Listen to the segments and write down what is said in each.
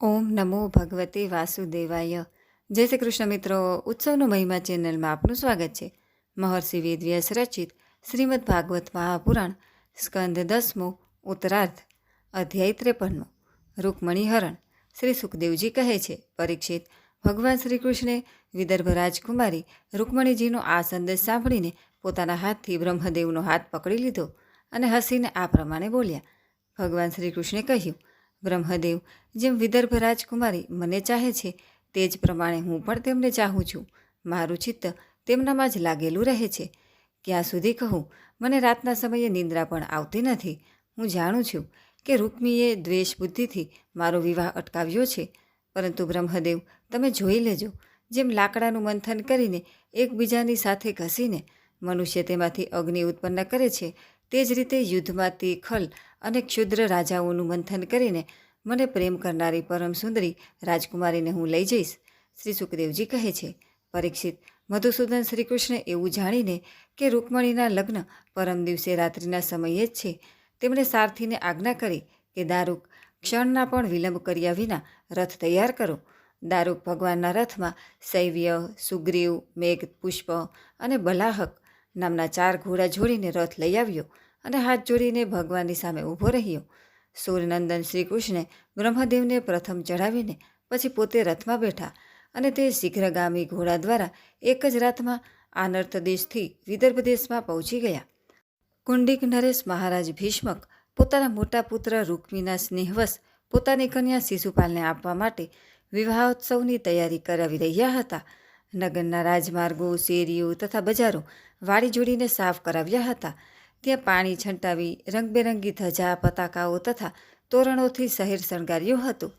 ઓમ નમો ભગવતે વાસુદેવાય. જય શ્રી કૃષ્ણ મિત્રો, ઉત્સવનો મહિમા ચેનલમાં આપનું સ્વાગત છે. મહર્ષિ વેદવ્યાસ રચિત શ્રીમદ ભાગવત મહાપુરાણ, સ્કંદ દસમો, ઉત્તરાર્ધ, અધ્યાય ત્રેપનમો રૂકમણીહરણ શ્રી સુખદેવજી કહે છે. પરીક્ષિત ભગવાન શ્રી કૃષ્ણે વિદર્ભ રાજકુમારી રૂકમણીજીનો આ સંદેશ સાંભળીને પોતાના હાથથી બ્રહ્મદેવનો હાથ પકડી લીધો અને હસીને આ પ્રમાણે બોલ્યા. ભગવાન શ્રી કૃષ્ણે કહ્યું બ્રહ્મદેવ, જેમ વિદર્ભ રાજકુમારી મને ચાહે છે, તે જ પ્રમાણે હું પણ તેમને ચાહું છું. મારું ચિત્ત તેમનામાં જ લાગેલું રહે છે. ક્યાં સુધી કહું, મને રાતના સમયે નિંદ્રા પણ આવતી નથી. હું જાણું છું કે રૂકમીએ દ્વેષ બુદ્ધિથી મારો વિવાહ અટકાવ્યો છે. પરંતુ બ્રહ્મદેવ, તમે જોઈ લેજો. જેમ લાકડાનું મંથન કરીને એકબીજાની સાથે ઘસીને મનુષ્ય તેમાંથી અગ્નિ ઉત્પન્ન કરે છે તે જ રીતે યુદ્ધમાંથી ખલ અને ક્ષુદ્ર રાજાઓનું મંથન કરીને મને પ્રેમ કરનારી પરમ સુંદરી રાજકુમારીને હું લઈ જઈશ. શ્રી સુખદેવજી કહે છે, પરીક્ષિત, મધુસૂદન શ્રીકૃષ્ણ એવું જાણીને કે રૂકમણીના લગ્ન પરમ દિવસે રાત્રિના સમયે જ છે. તેમણે સારથીને આજ્ઞા કરી કે દારૂક ક્ષણના પણ વિલંબ કર્યા વિના રથ તૈયાર કરો. દારૂક ભગવાનના રથમાં શૈવ્ય સુગ્રીવ, મેઘ, પુષ્પ અને બલાહક નામના ચાર ઘોડા જોડીને રથ લઈ આવ્યો અને હાથ જોડીને ભગવાનની સામે ઊભો રહ્યો. સૂર્યનંદન શ્રીકૃષ્ણે બ્રહ્મદેવને પ્રથમ ચઢાવીને પછી પોતે રથમાં બેઠા અને તે શીઘ્રગામી ઘોડા દ્વારા એક જ રાતમાં આનર્થ દેશથી વિદર્ભ દેશમાં પહોંચી ગયા. કુંડિક નરેશ મહારાજ ભીષ્મક પોતાના મોટા પુત્ર રૂક્મીના સ્નેહવશ પોતાની કન્યા શિશુપાલને આપવા માટે વિવાહોત્સવની તૈયારી કરાવી રહ્યા હતા. નગરના રાજમાર્ગો, શેરીઓ તથા બજારો વાળી જોડીને સાફ કરાવ્યા હતા. ત્યાં પાણી છંટાવી રંગબેરંગી ધજા, પતાકાઓ તથા તોરણોથી શહેર શણગાર્યું હતું.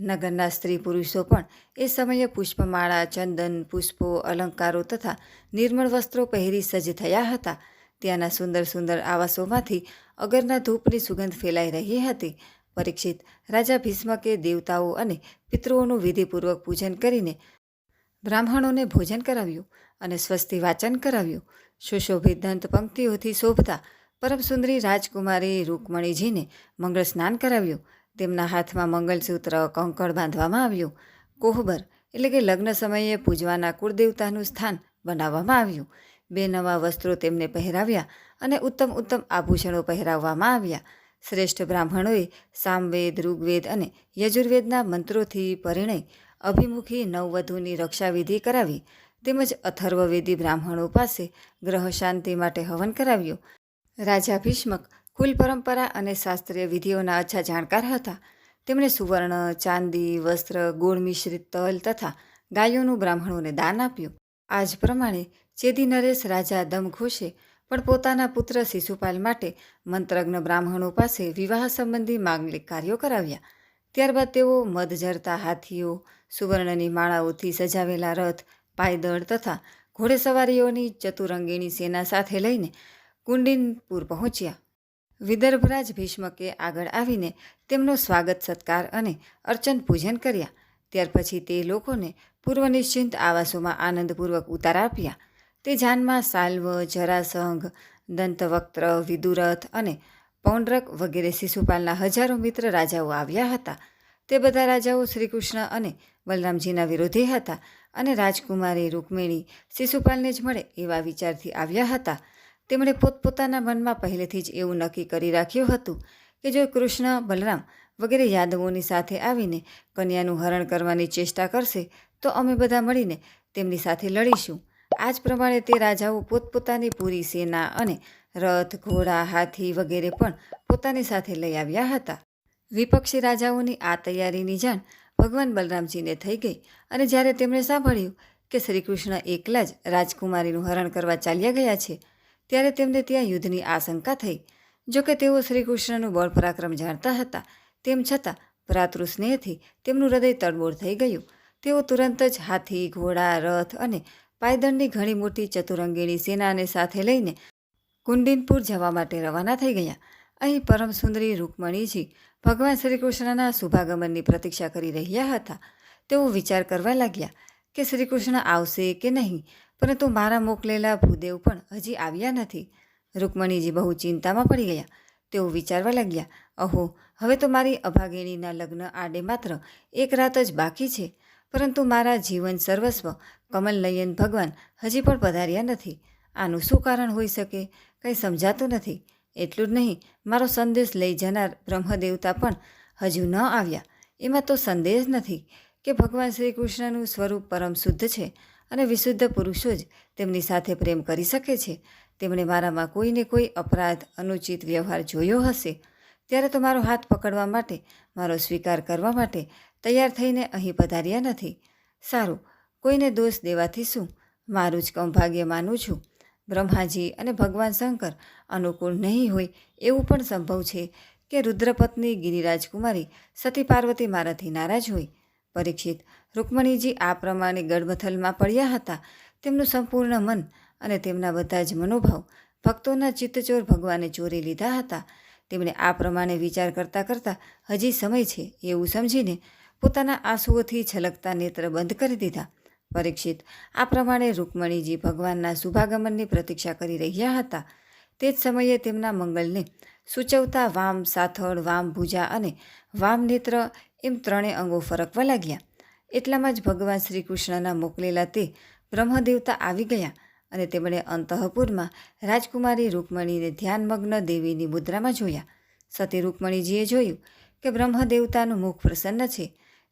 નગરના સ્ત્રી પુરુષો પણ એ સમયે પુષ્પમાળા, ચંદન, પુષ્પો, અલંકારો તથા નિર્મળ વસ્ત્રો પહેરી સજ્જ થયા હતા. ત્યાંના સુંદર સુંદર આવાસોમાંથી અગરના ધૂપની સુગંધ ફેલાઈ રહી હતી. પરીક્ષિત રાજા ભીષ્મકે દેવતાઓ અને પિતૃઓનું વિધિપૂર્વક પૂજન કરીને બ્રાહ્મણોને ભોજન કરાવ્યું અને સ્વસ્તિ વાચન કરાવ્યું. સુશોભિત દંત પંક્તિઓથી શોભતા પરમસુંદરી રાજકુમારી રૂકમણીજીને મંગળ સ્નાન કરાવ્યું. તેમના હાથમાં મંગલસૂત્ર કંકળ બાંધવામાં આવ્યું. કોહબર એટલે કે લગ્ન સમયે પૂજવાના કુળદેવતાનું સ્થાન બનાવવામાં આવ્યું. બે નવા વસ્ત્રો તેમને પહેરાવ્યા અને ઉત્તમ ઉત્તમ આભૂષણો પહેરાવવામાં આવ્યા. શ્રેષ્ઠ બ્રાહ્મણોએ સામવેદ, ઋગ્વેદ અને યજુર્વેદના મંત્રોથી પરિણય અભિમુખી નવવધૂની રક્ષાવિધિ કરાવી તેમજ અથર્વવેદી બ્રાહ્મણો પાસે ગ્રહ શાંતિ માટે હવન કરાવ્યું. રાજા ભીષ્મક કુલ પરંપરા અને શાસ્ત્રીય વિધિઓના અચ્છા જાણકાર હતા. તેમણે સુવર્ણ, ચાંદી, વસ્ત્ર ગોળ મિશ્રિત તલ તથા ગાયોનું બ્રાહ્મણોને દાન આપ્યું. આ જ પ્રમાણે ચેદી નરેશ રાજા દમઘોષે પણ પોતાના પુત્ર શિશુપાલ માટે મંત્રજ્ઞ બ્રાહ્મણો પાસે વિવાહ સંબંધી માંગલિક કાર્યો કરાવ્યા. ત્યારબાદ તેઓ મધ ઝરતા હાથીઓ, સુવર્ણની માળાઓથી સજાવેલા રથ, પાયદળ તથા ઘોડેસવારીઓની ચતુરંગીણી સેના સાથે લઈને કુંડિનપુર પહોંચ્યા. વિદર્ભરાજ ભીષ્મકે આગળ આવીને તેમનો સ્વાગત, સત્કાર અને અર્ચન પૂજન કર્યા. ત્યાર પછી તે લોકોને પૂર્વનિશ્ચિંત આવાસોમાં આનંદપૂર્વક ઉતાર આપ્યા. તે જાનમાં સાલ્વ, જરાસંઘ, દંતવક્ત્ર, વિદુરથ અને પૌંડ્રક વગેરે શિશુપાલના હજારો મિત્ર રાજાઓ આવ્યા હતા. તે બધા રાજાઓ શ્રીકૃષ્ણ અને બલરામજીના વિરોધી હતા અને રાજકુમારી રૂકમિણી શિશુપાલને જ મળે એવા વિચારથી આવ્યા હતા. તેમણે પોતપોતાના મનમાં પહેલેથી જ એવું નક્કી કરી રાખ્યું હતું કે જો કૃષ્ણ, બલરામ વગેરે યાદવોની સાથે આવીને કન્યાનું હરણ કરવાની ચેષ્ટા કરશે, તો અમે બધા મળીને તેમની સાથે લડીશું. આ જ પ્રમાણે તે રાજાઓ પોતપોતાની પૂરી સેના અને રથ, ઘોડા, હાથી વગેરે પણ પોતાની સાથે લઈ આવ્યા હતા. વિપક્ષી રાજાઓની આ તૈયારીની જાણ ભગવાન બલરામજીને થઈ ગઈ અને જ્યારે તેમણે સાંભળ્યું કે શ્રીકૃષ્ણ એકલા જ રાજકુમારીનું હરણ કરવા ચાલ્યા ગયા છે, ત્યારે તેમને ત્યાં યુદ્ધની આશંકા થઈ. જોકે તેઓ શ્રીકૃષ્ણનું બળ પરાક્રમ જાણતા હતા, તેમ છતાં ભ્રાતૃ સ્નેહથી તેમનું હૃદય તડબોળ થઈ ગયું. તેઓ તુરંત જ હાથી, ઘોડા, રથ અને પાયદળની ઘણી મોટી ચતુરંગીણી સેનાને સાથે લઈને કુંડિનપુર જવા માટે રવાના થઈ ગયા. અહીં પરમ સુંદરી રૂકમણીજી ભગવાન શ્રીકૃષ્ણના શુભાગમનની પ્રતીક્ષા કરી રહ્યા હતા. તેઓ વિચાર કરવા લાગ્યા કે શ્રીકૃષ્ણ આવશે કે નહીં, પરંતુ મારા મોકલેલા ભૂદેવ પણ હજી આવ્યા નથી. રૂકમણીજી બહુ ચિંતામાં પડી ગયા. તેઓ વિચારવા લાગ્યા અહો હવે તો મારી અભાગીણીના લગ્ન આડે માત્ર એક રાત જ બાકી છે. પરંતુ મારા જીવન સર્વસ્વ કમલનયન ભગવાન હજી પણ પધાર્યા નથી. આનું શું કારણ હોઈ શકે? કંઈ સમજાતું નથી. એટલું જ નહીં, મારો સંદેશ લઈ જનાર બ્રહ્મદેવતા પણ હજુ ન આવ્યા. એમાં તો સંદેશ નથી કે ભગવાન શ્રી કૃષ્ણનું સ્વરૂપ પરમ શુદ્ધ છે અને વિશુદ્ધ પુરુષો જ તેમની સાથે પ્રેમ કરી શકે છે. તેમણે મારામાં કોઈને કોઈ અપરાધ, અનુચિત વ્યવહાર જોયો હશે. ત્યારે તો મારો હાથ પકડવા માટે, મારો સ્વીકાર કરવા માટે તૈયાર થઈને અહીં પધાર્યા નથી. સારું, કોઈને દોષ દેવાથી શું? મારું જ કૌભાગ્ય માનું છું. બ્રહ્માજી અને ભગવાન શંકર અનુકૂળ નહીં હોય એવું પણ સંભવ છે કે રુદ્રપત્ની ગિરિરાજકુમારી સતી પાર્વતી મારાથી નારાજ હોય. પરીક્ષિત રૂકમણીજી આ પ્રમાણે ગડમથલમાં પડ્યા હતા તેમનું સંપૂર્ણ મન અને તેમના બધા જ મનોભાવ ભક્તોના ચિત્તચોર ભગવાને ચોરી લીધા હતા. તેમણે આ પ્રમાણે વિચાર કરતાં કરતાં હજી સમય છે એવું સમજીને પોતાના આંસુઓથી છલકતા નેત્ર બંધ કરી દીધા. પરીક્ષિત. આ પ્રમાણે રૂકમણીજી ભગવાનના શુભાગમનની પ્રતીક્ષા કરી રહ્યા હતા. તે જ સમયે તેમના મંગલને સૂચવતા વામ, સાથળ, વામ, ભુજા અને વામ નેત્ર એમ ત્રણેય અંગો ફરકવા લાગ્યા. એટલામાં જ ભગવાન શ્રી કૃષ્ણના મોકલેલા તે બ્રહ્મદેવતા આવી ગયા અને તેમણે અંતઃપુરમાં રાજકુમારી રૂકમણીને ધ્યાનમગ્ન દેવીની મુદ્રામાં જોયા. સતી રૂકમણીજીએ જોયું કે બ્રહ્મદેવતાનું મુખ પ્રસન્ન છે.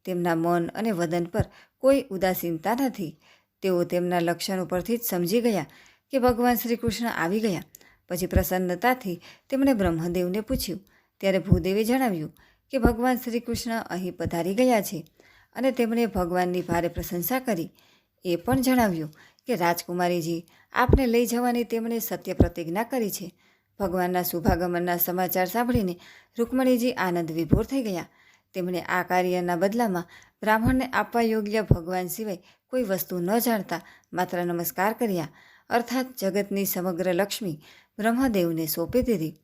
તેમના મન અને વદન પર કોઈ ઉદાસીનતા નથી. તેઓ તેમના લક્ષણ ઉપરથી જ સમજી ગયા કે ભગવાન શ્રી કૃષ્ણ આવી ગયા. પછી પ્રસન્નતાથી તેમણે બ્રહ્મદેવને પૂછ્યું. ત્યારે ભૂદેવે જણાવ્યું કે ભગવાન શ્રી કૃષ્ણ અહીં પધારી ગયા છે અને તેમણે ભગવાનની ભારે પ્રશંસા કરી. એ પણ જણાવ્યું કે રાજકુમારીજી, આપને લઈ જવાની તેમણે સત્ય પ્રતિજ્ઞા કરી છે. ભગવાનના શુભાગમનના સમાચાર સાંભળીને રૂકમણીજી આનંદ વિભોર થઈ ગયા. તેમણે આ કાર્યના બદલામાં બ્રાહ્મણને આપવા યોગ્ય ભગવાન સિવાય કોઈ વસ્તુ ન જાણતા માત્ર નમસ્કાર કર્યા. અર્થાત જગતની સમગ્ર લક્ષ્મી બ્રહ્મદેવને સોંપી દીધી.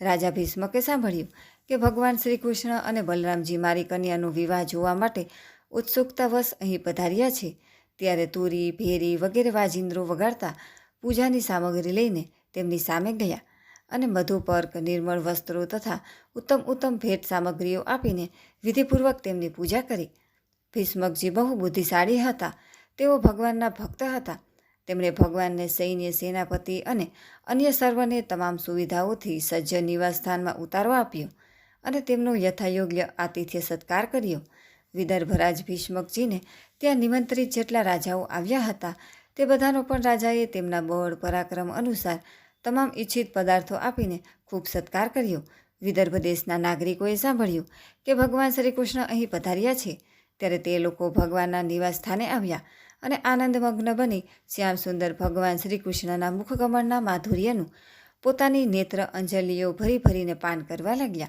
રાજા ભીષ્મકે સાંભળ્યું કે ભગવાન શ્રી કૃષ્ણ અને બલરામજી મારી કન્યાનો વિવાહ જોવા માટે ઉત્સુકતાવશ અહીં પધાર્યા છે. ત્યારે તુરી, ભેરી વગેરે વાજિંદ્રો વગાડતા પૂજાની સામગ્રી લઈને તેમની સામે ગયા. અને મધુપર્ક નિર્મળ વસ્ત્રો તથા ઉત્તમ ઉત્તમ ભેટ સામગ્રીઓ આપીને વિધિપૂર્વક તેમની પૂજા કરી. ભીષ્મકજી બહુ બુદ્ધિશાળી હતા. તેઓ ભગવાનના ભક્ત હતા. તેમણે ભગવાનને સૈન્ય સેનાપતિ અને અન્ય સર્વને તમામ સુવિધાઓથી સજ્જ નિવાસસ્થાનમાં ઉતારો આપ્યો અને તેમનો યથાયોગ્ય આતિથ્ય સત્કાર કર્યો. વિદર્ભરાજ ભીષ્મકજીને ત્યાં નિમંત્રિત જેટલા રાજાઓ આવ્યા હતા, તે બધાનો પણ રાજાએ તેમના બળ પરાક્રમ અનુસાર તમામ ઈચ્છિત પદાર્થો આપીને ખૂબ સત્કાર કર્યો. વિદર્ભ દેશના નાગરિકોએ સાંભળ્યું કે ભગવાન શ્રી કૃષ્ણ અહીં પધાર્યા છે. ત્યારે તે લોકો ભગવાનના નિવાસ સ્થાને આવ્યા અને આનંદમગ્ન બની શ્યામ સુંદર ભગવાન શ્રી કૃષ્ણના મુખકમળના માધુર્યનું પોતાની નેત્ર અંજલિઓ ભરી ભરીને પાન કરવા લાગ્યા.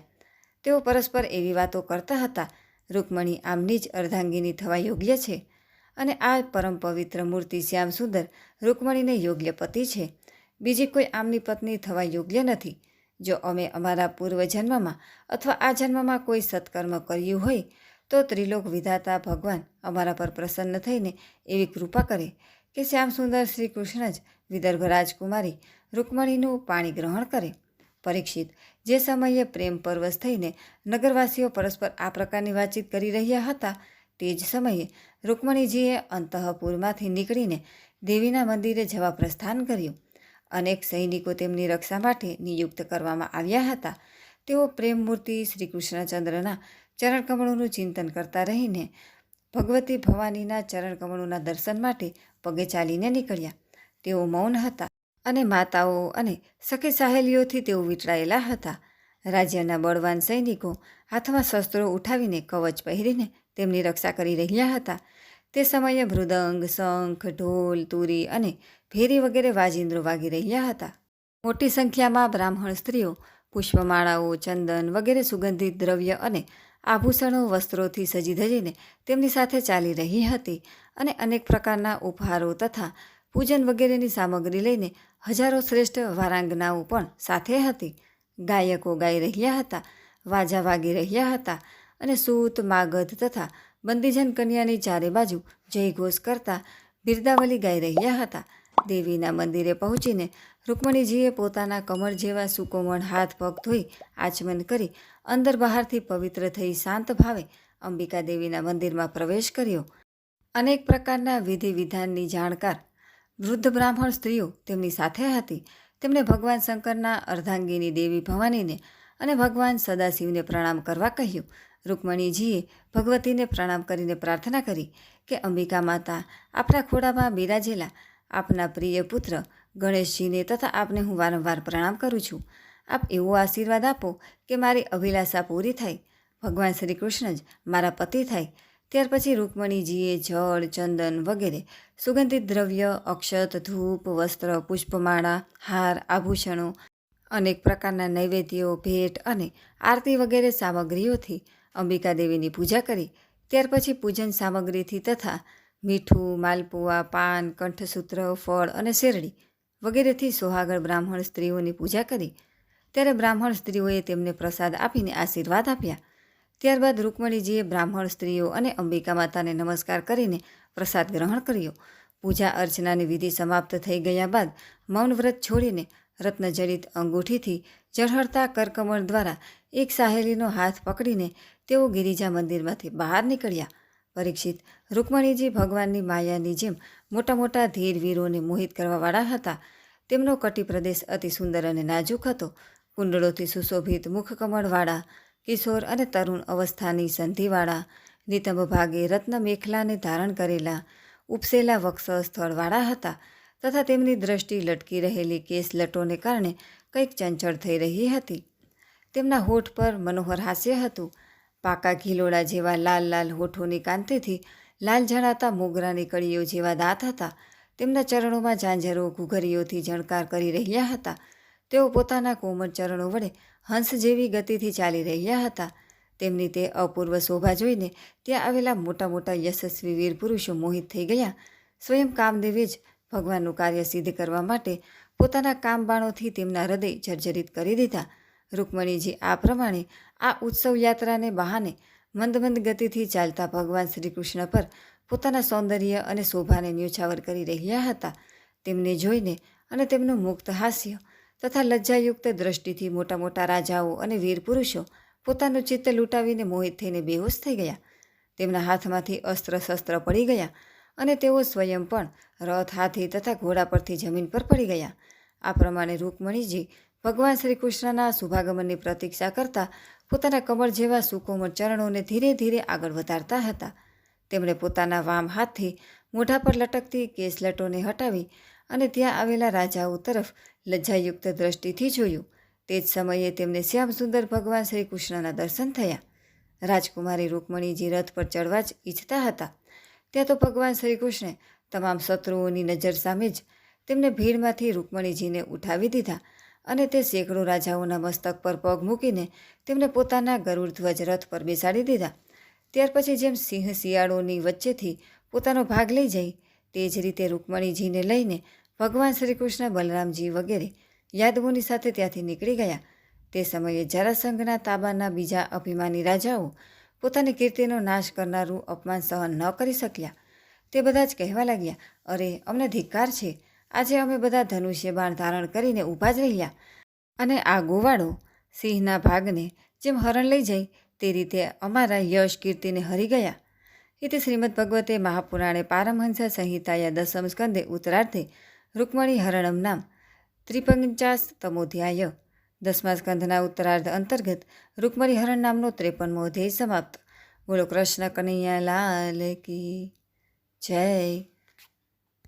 તેઓ પરસ્પર એવી વાતો કરતા હતા, રૂકમણી આમની જ અર્ધાંગીની થવા યોગ્ય છે અને આ પરમ પવિત્ર મૂર્તિ શ્યામ સુંદર રૂકમણીને યોગ્ય પતિ છે. બીજી કોઈ આમની પત્ની થવા યોગ્ય નથી. જો અમે અમારા પૂર્વજન્મમાં અથવા આ જન્મમાં કોઈ સત્કર્મ કર્યું હોય, તો ત્રિલોક વિધાતા ભગવાન અમારા પર પ્રસન્ન થઈને એવી કૃપા કરે કે શ્યામ સુંદર શ્રી કૃષ્ણ જ વિદર્ભ રાજકુમારી રૂકમણીનું પાણી ગ્રહણ કરે. પરીક્ષિત જે સમયે પ્રેમ પરવશ થઈને નગરવાસીઓ પરસ્પર આ પ્રકારની વાતચીત કરી રહ્યા હતા, તે જ સમયે રૂકમણીજીએ અંતઃપુરમાંથી નીકળીને દેવીના મંદિરે જવા પ્રસ્થાન કર્યું. અનેક સૈનિકો તેમની રક્ષા માટે નિયુક્ત કરવામાં આવ્યા હતા. તેઓ પ્રેમમૂર્તિ શ્રી કૃષ્ણચંદ્રના ચરણકમળોનું ચિંતન કરતા રહીને ભગવતી ભવાનીના ચરણકમળોના દર્શન માટે પગે ચાલીને નીકળ્યા. તેઓ મૌન હતા અને માતાઓ અને સખી સહેલીઓથી તેઓ વીંટળાયેલા હતા. રાજ્યના બળવાન સૈનિકો હાથમાં શસ્ત્રો ઉઠાવીને કવચ પહેરીને તેમની રક્ષા કરી રહ્યા હતા. તે સમયે મૃદંગ, શંખ, ઢોલ, તુરી અને ભેરી વગેરે વાજિંદ્રો વાગી રહ્યા હતા. મોટી સંખ્યામાં બ્રાહ્મણ સ્ત્રીઓ, પુષ્પમાળાઓ, ચંદન વગેરે સુગંધિત દ્રવ્ય અને આભૂષણો, વસ્ત્રોથી સજી ધજીને તેમની સાથે ચાલી રહી હતી અને અનેક પ્રકારના ઉપહારો તથા પૂજન વગેરેની સામગ્રી લઈને હજારો શ્રેષ્ઠ વારાંગનાઓ પણ સાથે હતી. ગાયકો ગાઈ રહ્યા હતા, વાજા વાગી રહ્યા હતા અને સૂત, માગધ તથા બંદીજન કન્યાની ચારે બાજુ જયઘોષ કરતા બિરદાવલી ગાઈ રહ્યા હતા. દેવીના મંદિરે પહોંચીને રૂકમણીજીએ પોતાના કમળ જેવા સુકોમળ હાથ પગ ધોઈ આચમન કરી અંદર બહારથી પવિત્ર થઈ શાંત ભાવે અંબિકા દેવીના મંદિરમાં પ્રવેશ કર્યો. અનેક પ્રકારના વિધિ વિધાનની જાણકાર વૃદ્ધ બ્રાહ્મણ સ્ત્રીઓ તેમની સાથે હતી. તેમણે ભગવાન શંકરના અર્ધાંગીની દેવી ભવાનીને અને ભગવાન સદાશિવને પ્રણામ કરવા કહ્યું રૂકમણીજીએ ભગવતીને પ્રણામ કરીને પ્રાર્થના કરી કે અંબિકા માતા, આપણા ખોડામાં બિરાજેલા આપના પ્રિય પુત્ર ગણેશજીને તથા આપને હું વારંવાર પ્રણામ કરું છું. આપ એવો આશીર્વાદ આપો કે મારી અભિલાષા પૂરી થાય, ભગવાન શ્રી કૃષ્ણ જ મારા પતિ થાય. ત્યાર પછી રૂકમણીજીએ જળ, ચંદન વગેરે સુગંધિત દ્રવ્ય, અક્ષત, ધૂપ, વસ્ત્ર, પુષ્પમાળા, હાર, આભૂષણો, અનેક પ્રકારના નૈવેદ્યો, ભેટ અને આરતી વગેરે સામગ્રીઓથી અંબિકા દેવીની પૂજા કરી, ત્યાર પછી પૂજન સામગ્રીથી તથા મીઠું, માલપુઆ, પાન, કંઠસૂત્ર, ફળ અને શેરડી વગેરેથી સોહાગળ બ્રાહ્મણ સ્ત્રીઓની પૂજા કરી. ત્યારે બ્રાહ્મણ સ્ત્રીઓએ તેમને પ્રસાદ આપીને આશીર્વાદ આપ્યા. ત્યારબાદ રૂકમણીજીએ બ્રાહ્મણ સ્ત્રીઓ અને અંબિકા માતાને નમસ્કાર કરીને પ્રસાદ ગ્રહણ કર્યો. પૂજા અર્ચનાની વિધિ સમાપ્ત થઈ ગયા બાદ મૌન વ્રત છોડીને રત્નજડિત અંગૂઠીથી ઝળહળતા કરકમળ દ્વારા એક સાહેલીનો હાથ પકડીને તેઓ ગિરિજા મંદિરમાંથી બહાર નીકળ્યા. પરીક્ષિત રૂકમણીજી ભગવાનની માયાની જેમ મોટા મોટા ધીર વીરોને મોહિત કરવાવાળા હતા. તેમનો કટી પ્રદેશ અતિ સુંદર અને નાજુક હતો. કુંડળોથી સુશોભિત મુખકમળવાળા, કિશોર અને તરુણ અવસ્થાની સંધિવાળા, નિતંબ ભાગે રત્ન મેખલાને ધારણ કરેલા, ઉપસેલા વક્ષ સ્થળવાળા હતા તથા તેમની દ્રષ્ટિ લટકી રહેલી કેસ લટોને કારણે કંઈક ચંચળ થઈ રહી હતી. તેમના હોઠ પર મનોહર હાસ્ય હતું. પાકા ઘીલોડા જેવા લાલ લાલ હોઠોની કાંતિથી લાલ જણાતા મોગરાની કળીઓ જેવા દાંત હતા. તેમના ચરણોમાં ઝાંઝરો, ઘૂઘરીઓથી જણકાર કરી રહ્યા હતા. તેઓ પોતાના કોમળ ચરણો વડે હંસ જેવી ગતિથી ચાલી રહ્યા હતા. તેમની તે અપૂર્વ શોભા જોઈને ત્યાં આવેલા મોટા મોટા યશસ્વી વીર પુરુષો મોહિત થઈ ગયા. સ્વયં કામદેવે જ ભગવાનનું કાર્ય સિદ્ધ કરવા માટે પોતાના કામબાણોથી તેમના હૃદય જર્જરિત કરી દીધા. રૂકમણીજી, આ પ્રમાણે આ ઉત્સવ યાત્રાને બહાને મંદ મંદ ગતિથી ચાલતા ભગવાન શ્રી કૃષ્ણ પર પોતાના સૌંદર્ય અને શોભાને ન્યોછાવર કરી રહ્યા હતા. તેમને જોઈને અને તેમનું મુક્ત હાસ્ય તથા લજ્જાયુક્ત દ્રષ્ટિથી મોટા મોટા રાજાઓ અને વીર પુરુષો પોતાનું ચિત્ત લૂંટાવીને મોહિત થઈને બેહોશ થઈ ગયા. તેમના હાથમાંથી અસ્ત્ર શસ્ત્ર પડી ગયા અને તેઓ સ્વયં પણ રથ હાથી તથા ઘોડા પરથી જમીન પર પડી ગયા. આ પ્રમાણે રૂકમણીજી ભગવાન શ્રી કૃષ્ણના શુભાગમનની પ્રતીક્ષા કરતા પોતાના કમળ જેવા સુકોમળ ચરણોને ધીરે ધીરે આગળ વધારતા હતા. તેમણે પોતાના વામ હાથથી મોઢા પર લટકતી કેસલટોને હટાવી અને ત્યાં આવેલા રાજાઓ તરફ લજ્જાયુક્ત દ્રષ્ટિથી જોયું. તે જ સમયે તેમને શ્યામ સુંદર ભગવાન શ્રી કૃષ્ણના દર્શન થયા. રાજકુમારી રૂકમણીજી રથ પર ચડવા જ ઈચ્છતા હતા. ત્યાં તો ભગવાન શ્રી કૃષ્ણે તમામ શત્રુઓની નજર સામે જ તેમને ભીડમાંથી રૂકમણીજીને ઉઠાવી દીધા અને તે સેંકડો રાજાઓના મસ્તક પર પગ મૂકીને તેમને પોતાના ગરુડ ધ્વજ રથ પર બેસાડી દીધા. ત્યાર પછી જેમ સિંહ શિયાળોની વચ્ચેથી પોતાનો ભાગ લઈ જાય તે જ રીતે રૂકમણીજીને લઈને ભગવાન શ્રી કૃષ્ણ બલરામજી વગેરે યાદવોની સાથે ત્યાંથી નીકળી ગયા. તે સમયે જરાસંઘના તાબાના બીજા અભિમાની રાજાઓ પોતાની કીર્તિનો નાશ કરનારું અપમાન સહન ન કરી શક્યા. તે બધા જ કહેવા લાગ્યા, અરે, અમને ધિક્કાર છે. આજે અમે બધા ધનુષ્ય બાણ ધારણ કરીને ઊભા જ રહ્યા અને આ ગોવાળો સિંહના ભાગને જેમ હરણ લઈ જાય તે રીતે અમારા યશ કીર્તિને હરી ગયા. ઇતિ શ્રીમદ ભગવતે મહાપુરાણે પારમહંસ સંહિતાયા દસમ સ્કંદે ઉત્તરાર્ધે રૂકમણી હરણમ નામ ત્રિપંચાસ તમોધ્યાય દસમા સ્કંધના ઉત્તરાર્ધ અંતર્ગત રૂકમણી હરણ નામનો ત્રેપનમો અધ્યાય સમાપ્ત. બોલો કૃષ્ણ કનૈયા લાલ કી જય.